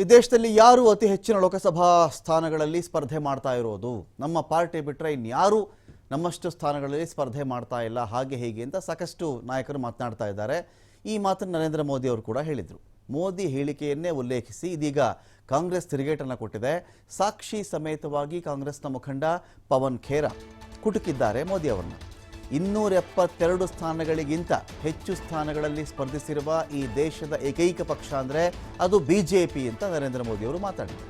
ಈ ದೇಶದಲ್ಲಿ ಯಾರು ಅತಿ ಹೆಚ್ಚಿನ ಲೋಕಸಭಾ ಸ್ಥಾನಗಳಲ್ಲಿ ಸ್ಪರ್ಧೆ ಮಾಡ್ತಾ ಇರೋದು? ನಮ್ಮ ಪಾರ್ಟಿ ಬಿಟ್ಟರೆ ಇನ್ಯಾರು ನಮ್ಮಷ್ಟು ಸ್ಥಾನಗಳಲ್ಲಿ ಸ್ಪರ್ಧೆ ಮಾಡ್ತಾ ಇಲ್ಲ, ಹಾಗೆ ಹೀಗೆ ಅಂತ ಸಾಕಷ್ಟು ನಾಯಕರು ಮಾತನಾಡ್ತಾ ಇದ್ದಾರೆ. ಈ ಮಾತನ್ನು ನರೇಂದ್ರ ಮೋದಿ ಅವರು ಕೂಡ ಹೇಳಿದರು. ಮೋದಿ ಹೇಳಿಕೆಯನ್ನೇ ಉಲ್ಲೇಖಿಸಿ ಇದೀಗ ಕಾಂಗ್ರೆಸ್ ತಿರುಗೇಟನ್ನು ಕೊಟ್ಟಿದೆ. ಸಾಕ್ಷಿ ಸಮೇತವಾಗಿ ಕಾಂಗ್ರೆಸ್ನ ಮುಖಂಡ ಪವನ್ ಖೇರಾ ಕುಟುಕಿದ್ದಾರೆ ಮೋದಿ ಅವರನ್ನ. ಇನ್ನೂರ ಎಪ್ಪತ್ತೆರಡು ಸ್ಥಾನಗಳಿಗಿಂತ ಹೆಚ್ಚು ಸ್ಥಾನಗಳಲ್ಲಿ ಸ್ಪರ್ಧಿಸಿರುವ ಈ ದೇಶದ ಏಕೈಕ ಪಕ್ಷ ಅಂದರೆ ಅದು ಬಿ ಜೆ ಪಿ ಅಂತ ನರೇಂದ್ರ ಮೋದಿ ಅವರು ಮಾತಾಡಿದರು.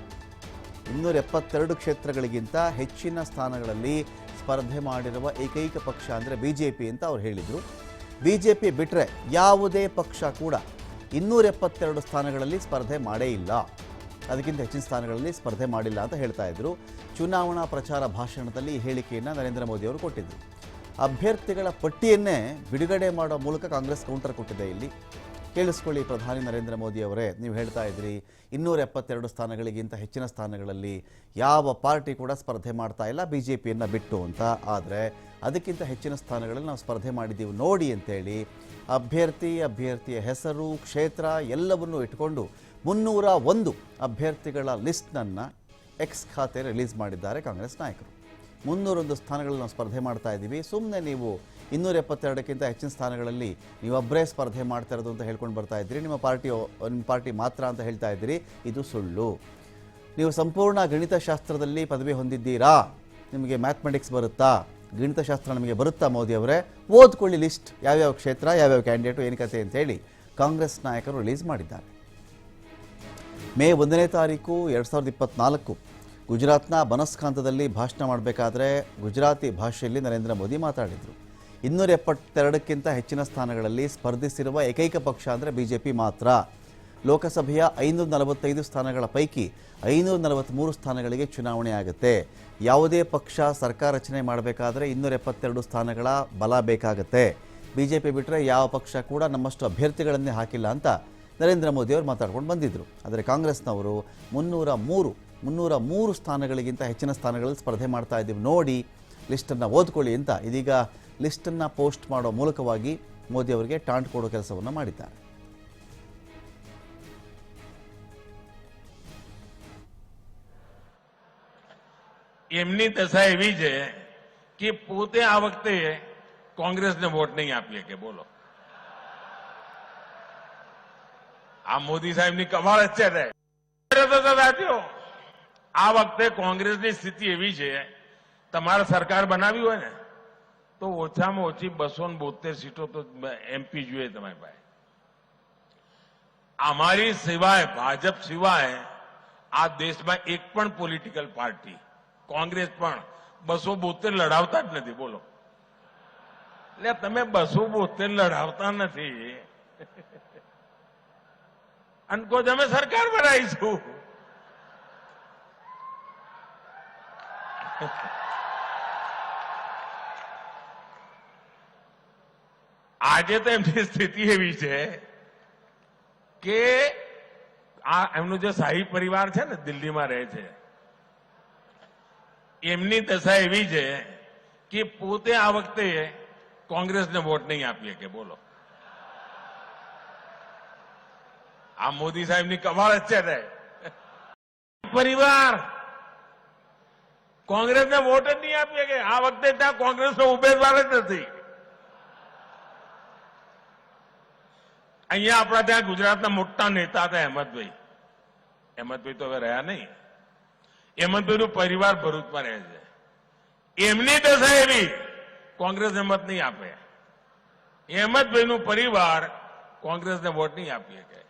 ಇನ್ನೂರ ಎಪ್ಪತ್ತೆರಡು ಕ್ಷೇತ್ರಗಳಿಗಿಂತ ಹೆಚ್ಚಿನ ಸ್ಥಾನಗಳಲ್ಲಿ ಸ್ಪರ್ಧೆ ಮಾಡಿರುವ ಏಕೈಕ ಪಕ್ಷ ಅಂದರೆ ಬಿ ಜೆ ಪಿ ಅಂತ ಅವ್ರು ಹೇಳಿದರು. ಬಿ ಜೆ ಪಿ ಬಿಟ್ಟರೆ ಯಾವುದೇ ಪಕ್ಷ ಕೂಡ ಇನ್ನೂರ ಎಪ್ಪತ್ತೆರಡು ಸ್ಥಾನಗಳಲ್ಲಿ ಸ್ಪರ್ಧೆ ಮಾಡೇ ಇಲ್ಲ. ಅದಕ್ಕಿಂತ ಹೆಚ್ಚಿನ ಸ್ಥಾನಗಳಲ್ಲಿ ಸ್ಪರ್ಧೆ ಮಾಡಿಲ್ಲ ಅಂತ ಹೇಳ್ತಾ ಇದ್ರು. ಚುನಾವಣಾ ಪ್ರಚಾರ ಭಾಷಣದಲ್ಲಿ ಈ ಹೇಳಿಕೆಯನ್ನು ನರೇಂದ್ರ ಮೋದಿ ಅವರು ಕೊಟ್ಟಿದ್ದರು ಅಭ್ಯರ್ಥಿಗಳ ಪಟ್ಟಿಯನ್ನೇ ಬಿಡುಗಡೆ ಮಾಡೋ ಮೂಲಕ ಕಾಂಗ್ರೆಸ್ ಕೌಂಟರ್ ಕೊಟ್ಟಿದೆ ಇಲ್ಲಿ. ಕೇಳಿಸ್ಕೊಳ್ಳಿ ಪ್ರಧಾನಿ ನರೇಂದ್ರ ಮೋದಿ ಅವರೇ, ನೀವು ಹೇಳ್ತಾ ಇದ್ರಿ ಇನ್ನೂರ ಎಪ್ಪತ್ತೆರಡು ಸ್ಥಾನಗಳಿಗಿಂತ ಹೆಚ್ಚಿನ ಸ್ಥಾನಗಳಲ್ಲಿ ಯಾವ ಪಾರ್ಟಿ ಕೂಡ ಸ್ಪರ್ಧೆ ಮಾಡ್ತಾ ಇಲ್ಲ ಬಿ ಜೆ ಪಿಯನ್ನು ಬಿಟ್ಟು ಅಂತ. ಆದರೆ ಅದಕ್ಕಿಂತ ಹೆಚ್ಚಿನ ಸ್ಥಾನಗಳಲ್ಲಿ ನಾವು ಸ್ಪರ್ಧೆ ಮಾಡಿದ್ದೀವಿ ನೋಡಿ ಅಂತೇಳಿ ಅಭ್ಯರ್ಥಿ, ಅಭ್ಯರ್ಥಿಯ ಹೆಸರು, ಕ್ಷೇತ್ರ ಎಲ್ಲವನ್ನೂ ಇಟ್ಕೊಂಡು ಮುನ್ನೂರ ಒಂದು ಅಭ್ಯರ್ಥಿಗಳ ಲಿಸ್ಟ್ನನ್ನು ಎಕ್ಸ್ ಖಾತೆ ರಿಲೀಸ್ ಮಾಡಿದ್ದಾರೆ ಕಾಂಗ್ರೆಸ್ ನಾಯಕರು. ಮುನ್ನೂರೊಂದು ಸ್ಥಾನಗಳಲ್ಲಿ ನಾವು ಸ್ಪರ್ಧೆ ಮಾಡ್ತಾ ಇದ್ದೀವಿ. ಸುಮ್ಮನೆ ನೀವು ಇನ್ನೂರ ಎಪ್ಪತ್ತೆರಡಕ್ಕಿಂತ ಹೆಚ್ಚಿನ ಸ್ಥಾನಗಳಲ್ಲಿ ನೀವೊಬ್ಬರೇ ಸ್ಪರ್ಧೆ ಮಾಡ್ತಾ ಇರೋದು ಅಂತ ಹೇಳ್ಕೊಂಡು ಬರ್ತಾ ಇದ್ದೀರಿ. ನಿಮ್ಮ ಪಾರ್ಟಿ ನಿಮ್ಮ ಪಾರ್ಟಿ ಮಾತ್ರ ಅಂತ ಹೇಳ್ತಾ ಇದ್ದೀರಿ. ಇದು ಸುಳ್ಳು. ನೀವು ಸಂಪೂರ್ಣ ಗಣಿತಶಾಸ್ತ್ರದಲ್ಲಿ ಪದವಿ ಹೊಂದಿದ್ದೀರಾ? ನಿಮಗೆ ಮ್ಯಾಥಮೆಟಿಕ್ಸ್ ಬರುತ್ತಾ? ಗಣಿತಶಾಸ್ತ್ರ ನಮಗೆ ಬರುತ್ತಾ ಮೋದಿ ಅವರೇ? ಓದ್ಕೊಳ್ಳಿ ಲಿಸ್ಟ್. ಯಾವ್ಯಾವ ಕ್ಷೇತ್ರ, ಯಾವ್ಯಾವ ಕ್ಯಾಂಡಿಡೇಟು, ಏನು ಕತೆ ಅಂತೇಳಿ ಕಾಂಗ್ರೆಸ್ ನಾಯಕರು ರಿಲೀಸ್ ಮಾಡಿದ್ದಾರೆ. ಮೇ ಒಂದನೇ ತಾರೀಕು, ಎರಡು ಸಾವಿರದ ಇಪ್ಪತ್ನಾಲ್ಕು. ಗುಜರಾತ್ನ ಬನಸ್ಕಾಂತದಲ್ಲಿ ಭಾಷಣ ಮಾಡಬೇಕಾದ್ರೆ ಗುಜರಾತಿ ಭಾಷೆಯಲ್ಲಿ ನರೇಂದ್ರ ಮೋದಿ ಮಾತಾಡಿದರು. ಇನ್ನೂರ ಎಪ್ಪತ್ತೆರಡಕ್ಕಿಂತ ಹೆಚ್ಚಿನ ಸ್ಥಾನಗಳಲ್ಲಿ ಸ್ಪರ್ಧಿಸಿರುವ ಏಕೈಕ ಪಕ್ಷ ಅಂದರೆ ಬಿ ಮಾತ್ರ. ಲೋಕಸಭೆಯ ಐನೂರ ನಲವತ್ತೈದು ಸ್ಥಾನಗಳ ಪೈಕಿ ಐನೂರ ನಲವತ್ತ್ಮೂರು ಸ್ಥಾನಗಳಿಗೆ ಚುನಾವಣೆ ಆಗುತ್ತೆ. ಯಾವುದೇ ಪಕ್ಷ ಸರ್ಕಾರ ರಚನೆ ಮಾಡಬೇಕಾದ್ರೆ ಇನ್ನೂರ ಎಪ್ಪತ್ತೆರಡು ಸ್ಥಾನಗಳ ಬಲ ಬೇಕಾಗುತ್ತೆ. ಬಿ ಜೆ ಪಿ ಬಿಟ್ಟರೆ ಯಾವ ಪಕ್ಷ ಕೂಡ ನಮ್ಮಷ್ಟು ಅಭ್ಯರ್ಥಿಗಳನ್ನೇ ಹಾಕಿಲ್ಲ ಅಂತ ನರೇಂದ್ರ ಮೋದಿ ಅವರು ಮಾತಾಡ್ಕೊಂಡು ಬಂದಿದ್ದರು ಆದರೆ ಕಾಂಗ್ರೆಸ್ನವರು ಮುನ್ನೂರ ಮೂರು ಮುನ್ನೂರ ಮೂರು ಸ್ಥಾನಗಳಿಗಿಂತ ಹೆಚ್ಚಿನ ಸ್ಥಾನಗಳಲ್ಲಿ ಸ್ಪರ್ಧೆ ಮಾಡ್ತಾ ಇದ್ದೀವಿ ನೋಡಿ ಲಿಸ್ಟನ್ನು ಓದ್ಕೊಳ್ಳಿ ಅಂತ ಇದೀಗ ಲಿಸ್ಟನ್ನು ಪೋಸ್ಟ್ ಮಾಡೋ ಮೂಲಕವಾಗಿ ಮೋದಿ ಅವರಿಗೆ ಟಾಂಟ್ ಕೊಡೋ ಕೆಲಸವನ್ನು ಮಾಡಿದ್ದಾರೆ એમની દશા એવી છે કે પોતે આ વખતે કોંગ્રેસને વોટ નહીં આપીએ કે બોલો આ મોદી સાહેબની કમાલ જ છે ને તો સાથીઓ આ વખતે કોંગ્રેસની સ્થિતિ એવી છે, તમારે સરકાર બનાવી હોય ને, તો ઓછામાં ઓછી બસો બોતેર સીટો તો એમપી જોઈએ તમારી પાસે. અમારી સિવાય, ભાજપ સિવાય, આ દેશમાં એક પણ પોલિટિકલ પાર્ટી કોંગ્રેસ પણ બસો બોતેર લડાવતા જ નથી, બોલો. એટલે તમે બસો બોતેર લડાવતા નથી. અને કોઈ તમે સરકાર બનાવીશું? આજે તો એમની સ્થિતિ એવી છે કે આ એમનું જે શાહી પરિવાર છે ને દિલ્હીમાં રહે છે, એમની દશા એવી છે કે પોતે આ વખતે કોંગ્રેસને વોટ નહીં આપીએ કે બોલો. આ મોદી સાહેબની કમાલ જ છે ને. પરિવાર કોંગ્રેસને વોટ જ નહીં આપીએ કે આ વખતે ત્યાં કોંગ્રેસનો ઉમેદવાર જ નથી. અહીંયા આપણા ત્યાં ગુજરાતના મોટા નેતા હતા અહેમદભાઈ. અહેમદભાઈ તો હવે રહ્યા નહીં. હેમંતભાઈનું પરિવાર ભરૂચમાં રહે છે. એમની દશા એવી કોંગ્રેસને મત નહીં આપે. હેમંતભાઈનું પરિવાર કોંગ્રેસને વોટ નહીં આપીએ કે.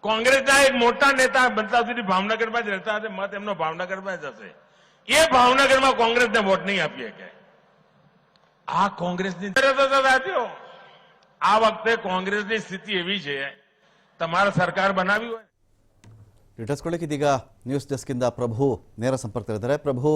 કોંગ્રેસના એક મોટા નેતા બનતા સુધી ભાવનગરમાં જ રહેતા હશે, મત એમનો ભાવનગરમાં જ હશે. એ ભાવનગરમાં કોંગ્રેસને વોટ નહીં આપીએ કે આ કોંગ્રેસની સાથીઓ આ વખતે કોંગ્રેસની સ્થિતિ એવી છે તમારે સરકાર બનાવી હોય ಇಟ್ಟಿಸ್ಕೊಳ್ಳಿಕ್ಕೆ ಇದೀಗ ನ್ಯೂಸ್ ಡೆಸ್ಕಿಂದ ಪ್ರಭು ನೇರ ಸಂಪರ್ಕದಲ್ಲಿದ್ದಾರೆ ಪ್ರಭು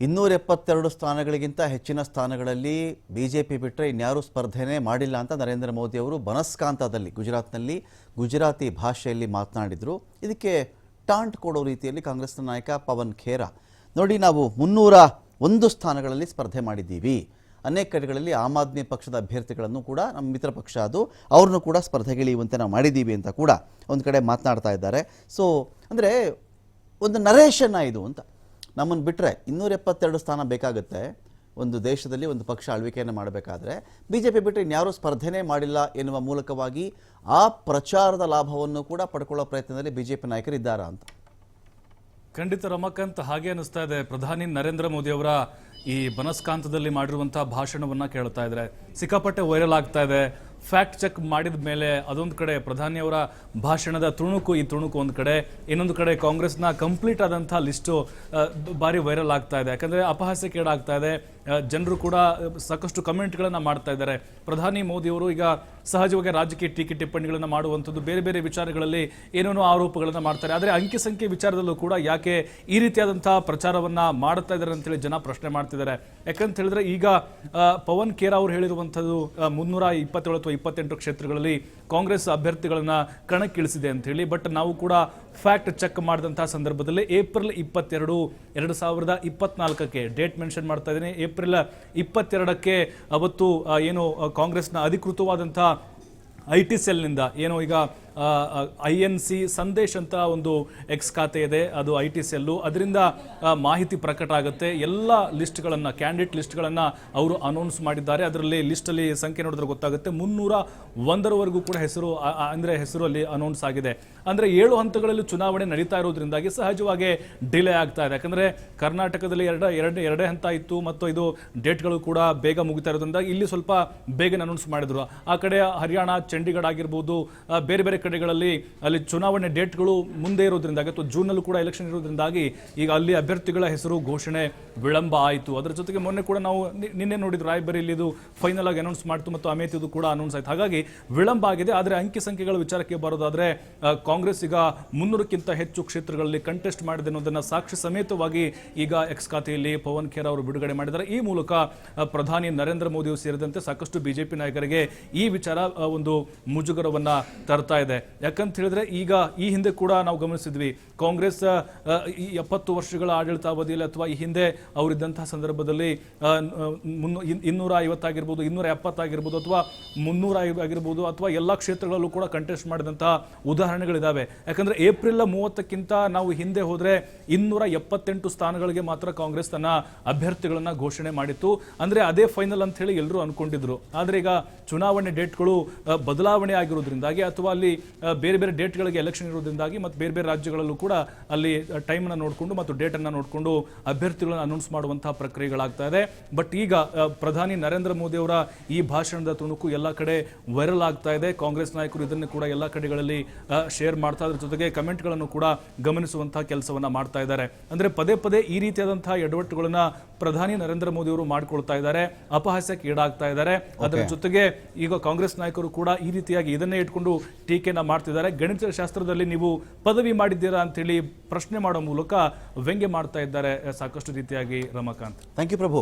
ಇನ್ನೂರ ಎಪ್ಪತ್ತೆರಡು ಸ್ಥಾನಗಳಿಗಿಂತ ಹೆಚ್ಚಿನ ಸ್ಥಾನಗಳಲ್ಲಿ ಬಿ ಜೆ ಪಿ ಬಿಟ್ಟರೆ ಇನ್ಯಾರೂ ಸ್ಪರ್ಧೆನೇ ಮಾಡಿಲ್ಲ ಅಂತ ನರೇಂದ್ರ ಮೋದಿ ಅವರು ಬನಸ್ಕಾಂತದಲ್ಲಿ ಗುಜರಾತ್ನಲ್ಲಿ ಗುಜರಾತಿ ಭಾಷೆಯಲ್ಲಿ ಮಾತನಾಡಿದರು ಇದಕ್ಕೆ ಟಾಂಟ್ ಕೊಡೋ ರೀತಿಯಲ್ಲಿ ಕಾಂಗ್ರೆಸ್ನ ನಾಯಕ ಪವನ್ ಖೇರಾ ನೋಡಿ ನಾವು ಮುನ್ನೂರ ಒಂದು ಸ್ಥಾನಗಳಲ್ಲಿ ಸ್ಪರ್ಧೆ ಮಾಡಿದ್ದೀವಿ. ಅನೇಕ ಕಡೆಗಳಲ್ಲಿ ಆಮ್ ಆದ್ಮಿ ಪಕ್ಷದ ಅಭ್ಯರ್ಥಿಗಳನ್ನು ಕೂಡ ನಮ್ಮ ಮಿತ್ರ ಪಕ್ಷ ಅದು. ಅವ್ರನ್ನೂ ಕೂಡ ಸ್ಪರ್ಧೆಗಿಳಿಯುವಂತೆ ನಾವು ಮಾಡಿದ್ದೀವಿ ಅಂತ ಕೂಡ ಒಂದು ಕಡೆ ಮಾತನಾಡ್ತಾ ಇದ್ದಾರೆ. ಸೊ ಅಂದರೆ ಒಂದು ನರೇಶನ್ನ ಇದು ಅಂತ. ನಮ್ಮನ್ನು ಬಿಟ್ಟರೆ ಇನ್ನೂರ ಎಪ್ಪತ್ತೆರಡು ಸ್ಥಾನ ಬೇಕಾಗುತ್ತೆ. ಒಂದು ದೇಶದಲ್ಲಿ ಒಂದು ಪಕ್ಷ ಆಳ್ವಿಕೆಯನ್ನು ಮಾಡಬೇಕಾದ್ರೆ ಬಿ ಜೆ ಪಿ ಬಿಟ್ಟರೆ ಇನ್ಯಾರೂ ಸ್ಪರ್ಧೆನೇ ಮಾಡಿಲ್ಲ ಎನ್ನುವ ಮೂಲಕವಾಗಿ ಆ ಪ್ರಚಾರದ ಲಾಭವನ್ನು ಕೂಡ ಪಡ್ಕೊಳ್ಳೋ ಪ್ರಯತ್ನದಲ್ಲಿ ಬಿ ಜೆ ಪಿ ನಾಯಕರಿದ್ದಾರಾ ಅಂತ. ಖಂಡಿತ ರಮಕಾಂತ್ ಹಾಗೆ ಅನಿಸ್ತಾ ಇದೆ. ಪ್ರಧಾನಿ ನರೇಂದ್ರ ಮೋದಿ ಅವರ ಈ ಬನಸ್ಕಾಂತದಲ್ಲಿ ಮಾಡಿರುವಂತಹ ಭಾಷಣವನ್ನ ಕೇಳ್ತಾ ಇದ್ರೆ ಸಿಕ್ಕಾಪಟ್ಟೆ ವೈರಲ್ ಆಗ್ತಾ ಇದೆ. ಫ್ಯಾಕ್ಟ್ ಚೆಕ್ ಮಾಡಿದ ಮೇಲೆ ಅದೊಂದು ಕಡೆ ಪ್ರಧಾನಿಯವರ ಭಾಷಣದ ತುಣುಕು ಈ ತುಣುಕು ಒಂದು ಕಡೆ. ಇನ್ನೊಂದು ಕಡೆ ಕಾಂಗ್ರೆಸ್ನ ಕಂಪ್ಲೀಟ್ ಆದಂಥ ಲಿಸ್ಟು ಭಾರಿ ವೈರಲ್ ಆಗ್ತಾ ಇದೆ. ಯಾಕಂದ್ರೆ ಅಪಹಾಸ್ಯಕ್ಕೀಡಾಗ್ತಾ ಇದೆ. ಜನರು ಕೂಡ ಸಾಕಷ್ಟು ಕಮೆಂಟ್ಗಳನ್ನು ಮಾಡ್ತಾ ಇದ್ದಾರೆ. ಪ್ರಧಾನಿ ಮೋದಿಯವರು ಈಗ ಸಹಜವಾಗಿ ರಾಜಕೀಯ ಟೀಕೆ ಟಿಪ್ಪಣಿಗಳನ್ನು ಮಾಡುವಂಥದ್ದು ಬೇರೆ ಬೇರೆ ವಿಚಾರಗಳಲ್ಲಿ ಏನೇನೋ ಆರೋಪಗಳನ್ನು ಮಾಡ್ತಾರೆ. ಆದರೆ ಅಂಕಿ ಸಂಖ್ಯೆ ವಿಚಾರದಲ್ಲೂ ಕೂಡ ಯಾಕೆ ಈ ರೀತಿಯಾದಂಥ ಪ್ರಚಾರವನ್ನು ಮಾಡ್ತಾ ಇದ್ದಾರೆ ಅಂತೇಳಿ ಜನ ಪ್ರಶ್ನೆ ಮಾಡ್ತಿದ್ದಾರೆ. ಯಾಕಂತ ಹೇಳಿದ್ರೆ ಈಗ ಪವನ್ ಖೇರಾ ಅವರು ಹೇಳಿರುವಂಥದ್ದು ಮುನ್ನೂರ ಇಪ್ಪತ್ತೇಳು ಅಥವಾ ಇಪ್ಪತ್ತೆಂಟು ಕ್ಷೇತ್ರಗಳಲ್ಲಿ ಕಾಂಗ್ರೆಸ್ ಅಭ್ಯರ್ಥಿಗಳನ್ನ ಕಣಕ್ಕಿಳಿಸಿದೆ ಅಂತ ಹೇಳಿ, ಬಟ್ ನಾವು ಕೂಡ ಫ್ಯಾಕ್ಟ್ ಚೆಕ್ ಮಾಡಿದಂತಹ ಸಂದರ್ಭದಲ್ಲಿ ಏಪ್ರಿಲ್ ಇಪ್ಪತ್ತೆರಡು, ಎರಡು ಸಾವಿರದ ಇಪ್ಪತ್ನಾಲ್ಕಕ್ಕೆ ಡೇಟ್ ಮೆನ್ಷನ್ ಮಾಡ್ತಾ ಇದ್ದೀನಿ. ಏಪ್ರಿಲ್ ಇಪ್ಪತ್ತೆರಡಕ್ಕೆ ಅವತ್ತು ಏನು ಕಾಂಗ್ರೆಸ್ನ ಅಧಿಕೃತವಾದಂಥ ಐ ಟಿ ಸೆಲ್ನಿಂದ ಏನು ಈಗ ಐ ಎನ್ ಸಿ ಸಂದೇಶ್ ಅಂತ ಒಂದು ಎಕ್ಸ್ ಖಾತೆ ಇದೆ, ಅದು ಐ ಟಿ ಸೆಲ್ಲು ಅದರಿಂದ ಮಾಹಿತಿ ಪ್ರಕಟ ಆಗುತ್ತೆ. ಎಲ್ಲ ಲಿಸ್ಟ್ಗಳನ್ನು, ಕ್ಯಾಂಡಿಡೇಟ್ ಲಿಸ್ಟ್ಗಳನ್ನು ಅವರು ಅನೌನ್ಸ್ ಮಾಡಿದ್ದಾರೆ. ಅದರಲ್ಲಿ ಲಿಸ್ಟಲ್ಲಿ ಸಂಖ್ಯೆ ನೋಡಿದ್ರೆ ಗೊತ್ತಾಗುತ್ತೆ. ಮುನ್ನೂರ ಒಂದರವರೆಗೂ ಕೂಡ ಹೆಸರು ಅಂದರೆ ಹೆಸರು ಅಲ್ಲಿ ಅನೌನ್ಸ್ ಆಗಿದೆ. ಅಂದರೆ ಏಳು ಹಂತಗಳಲ್ಲಿ ಚುನಾವಣೆ ನಡೀತಾ ಇರೋದ್ರಿಂದಾಗಿ ಸಹಜವಾಗಿ ಡಿಲೇ ಆಗ್ತಾ ಇದೆ. ಯಾಕಂದರೆ ಕರ್ನಾಟಕದಲ್ಲಿ ಎರಡ, ಎರಡು, ಎರಡೇ ಹಂತ ಇತ್ತು ಮತ್ತು ಇದು ಡೇಟ್ಗಳು ಕೂಡ ಬೇಗ ಮುಗಿತಾ ಇರೋದ್ರಿಂದ ಇಲ್ಲಿ ಸ್ವಲ್ಪ ಬೇಗನೆ ಅನೌನ್ಸ್ ಮಾಡಿದ್ರು. ಆ ಕಡೆ ಹರಿಯಾಣ, ಚಂಡೀಗಢ ಆಗಿರ್ಬೋದು ಬೇರೆ ಬೇರೆ ಕಡೆಗಳಲ್ಲಿ ಅಲ್ಲಿ ಚುನಾವಣೆ ಡೇಟ್ಗಳು ಮುಂದೆ ಇರೋದ್ರಿಂದಾಗಿ ಅಥವಾ ಜೂನಲ್ಲೂ ಕೂಡ ಎಲೆಕ್ಷನ್ ಇರೋದ್ರಿಂದಾಗಿ ಈಗ ಅಲ್ಲಿ ಅಭ್ಯರ್ಥಿಗಳ ಹೆಸರು ಘೋಷಣೆ ವಿಳಂಬ ಆಯಿತು. ಅದರ ಜೊತೆಗೆ ಮೊನ್ನೆ ಕೂಡ ನಾವು ನಿನ್ನೆ ನೋಡಿದ್ರು, ರಾಯಬರೇಲಿ ಇದು ಫೈನಲ್ ಆಗಿ ಅನೌನ್ಸ್ ಮಾಡ್ತು ಮತ್ತು ಅಮೇಥಿದು ಕೂಡ ಅನೌನ್ಸ್ ಆಯ್ತು. ಹಾಗಾಗಿ ವಿಳಂಬ ಆಗಿದೆ, ಆದರೆ ಅಂಕಿ ಸಂಖ್ಯೆಗಳ ವಿಚಾರಕ್ಕೆ ಬರೋದಾದ್ರೆ ಕಾಂಗ್ರೆಸ್ ಈಗ ಮುನ್ನೂರಕ್ಕಿಂತ ಹೆಚ್ಚು ಕ್ಷೇತ್ರಗಳಲ್ಲಿ ಕಂಟೆಸ್ಟ್ ಮಾಡಿದೆ ಅನ್ನೋದನ್ನ ಸಾಕ್ಷಿ ಸಮೇತವಾಗಿ ಈಗ ಎಕ್ಸ್ ಖಾತೆಯಲ್ಲಿ ಪವನ್ ಖೇರ್ ಅವರು ಬಿಡುಗಡೆ ಮಾಡಿದ್ದಾರೆ. ಈ ಮೂಲಕ ಪ್ರಧಾನಿ ನರೇಂದ್ರ ಮೋದಿ ಸೇರಿದಂತೆ ಸಾಕಷ್ಟು ಬಿಜೆಪಿ ನಾಯಕರಿಗೆ ಈ ವಿಚಾರ ಒಂದು ಮುಜುಗರವನ್ನ ತರ್ತಾ ಇದೆ ಯಾಕಂತ ಹೇಳಿದ್ರೆ ಈಗ ಈ ಹಿಂದೆ ಕೂಡ ನಾವು ಗಮನಿಸಿದ್ವಿ, ಕಾಂಗ್ರೆಸ್ ಈ ಎಪ್ಪತ್ತು ವರ್ಷಗಳ ಆಡಳಿತಾವಧಿಯಲ್ಲಿ ಅಥವಾ ಈ ಹಿಂದೆ ಅವರಿದ್ದಂತಹ ಸಂದರ್ಭದಲ್ಲಿ ಇನ್ನೂರ ಐವತ್ತಾಗಿರ್ಬೋದು ಇನ್ನೂರ ಎಪ್ಪತ್ತಾಗಿರ್ಬೋದು ಅಥವಾ ಮುನ್ನೂರ ಆಗಿರ್ಬೋದು ಅಥವಾ ಎಲ್ಲ ಕ್ಷೇತ್ರಗಳಲ್ಲೂ ಕೂಡ ಕಂಟೆಸ್ಟ್ ಮಾಡಿದಂತಹ ಉದಾಹರಣೆಗಳಿದ್ದಾವೆ ಯಾಕಂದ್ರೆ ಏಪ್ರಿಲ್ ಮೂವತ್ತಕ್ಕಿಂತ ನಾವು ಹಿಂದೆ ಹೋದರೆ ಇನ್ನೂರ ಎಪ್ಪತ್ತೆಂಟು ಸ್ಥಾನಗಳಿಗೆ ಮಾತ್ರ ಕಾಂಗ್ರೆಸ್ ತನ್ನ ಅಭ್ಯರ್ಥಿಗಳನ್ನು ಘೋಷಣೆ ಮಾಡಿತ್ತು. ಅಂದ್ರೆ ಅದೇ ಫೈನಲ್ ಅಂತ ಹೇಳಿ ಎಲ್ಲರೂ ಅನ್ಕೊಂಡಿದ್ರು. ಆದರೆ ಈಗ ಚುನಾವಣೆ ಡೇಟ್ಗಳು ಬದಲಾವಣೆ ಆಗಿರೋದ್ರಿಂದಾಗಿ ಅಥವಾ ಅಲ್ಲಿ ಬೇರೆ ಬೇರೆ ಡೇಟ್ಗಳಿಗೆ ಎಲೆಕ್ಷನ್ ಇರೋದ್ರಿಂದಾಗಿ ಮತ್ತು ಬೇರೆ ಬೇರೆ ರಾಜ್ಯಗಳಲ್ಲೂ ಕೂಡ ಅಲ್ಲಿ ಟೈಮನ್ನು ನೋಡಿಕೊಂಡು ಮತ್ತು ಡೇಟನ್ನು ನೋಡಿಕೊಂಡು ಅಭ್ಯರ್ಥಿಗಳನ್ನು ಅನೌನ್ಸ್ ಮಾಡುವಂತಹ ಪ್ರಕ್ರಿಯೆಗಳಾಗ್ತಾ ಇದೆ. ಬಟ್ ಈಗ ಪ್ರಧಾನಿ ನರೇಂದ್ರ ಮೋದಿ ಅವರ ಈ ಭಾಷಣದ ತುಣುಕು ಎಲ್ಲ ಕಡೆ ವೈರಲ್ ಆಗ್ತಾ ಇದೆ. ಕಾಂಗ್ರೆಸ್ ನಾಯಕರು ಇದನ್ನು ಕೂಡ ಎಲ್ಲ ಕಡೆಗಳಲ್ಲಿ ಶೇರ್ ಮಾಡ್ತಾ ಇದ್ರ ಜೊತೆಗೆ ಕಮೆಂಟ್ಗಳನ್ನು ಕೂಡ ಗಮನಿಸುವಂತಹ ಕೆಲಸವನ್ನ ಮಾಡ್ತಾ ಇದ್ದಾರೆ. ಅಂದ್ರೆ ಪದೇ ಪದೇ ಈ ರೀತಿಯಾದಂತಹ ಎಡವಟ್ಟುಗಳನ್ನ ಪ್ರಧಾನಿ ನರೇಂದ್ರ ಮೋದಿ ಅವರು ಮಾಡಿಕೊಳ್ತಾ ಇದ್ದಾರೆ. ಅಪಹಾಸ್ಯಕ್ಕೆ ಈಡಾಗ್ತಾ ಇದ್ದಾರೆ. ಅದರ ಜೊತೆಗೆ ಈಗ ಕಾಂಗ್ರೆಸ್ ನಾಯಕರು ಕೂಡ ಈ ರೀತಿಯಾಗಿ ಇದನ್ನೇ ಇಟ್ಕೊಂಡು ಟೀಕೆನ ಮಾಡ್ತಿದ್ದಾರೆ. ಗಣಿತ ಶಾಸ್ತ್ರದಲ್ಲಿ ನೀವು ಪದವಿ ಮಾಡಿದ್ದೀರಾ ಅಂತೇಳಿ ಪ್ರಶ್ನೆ ಮಾಡೋ ಮೂಲಕ ವ್ಯಂಗ್ಯ ಮಾಡ್ತಾ ಇದ್ದಾರೆ ಸಾಕಷ್ಟು ರೀತಿಯಾಗಿ ರಮಾಕಾಂತ್. Thank you Prabhu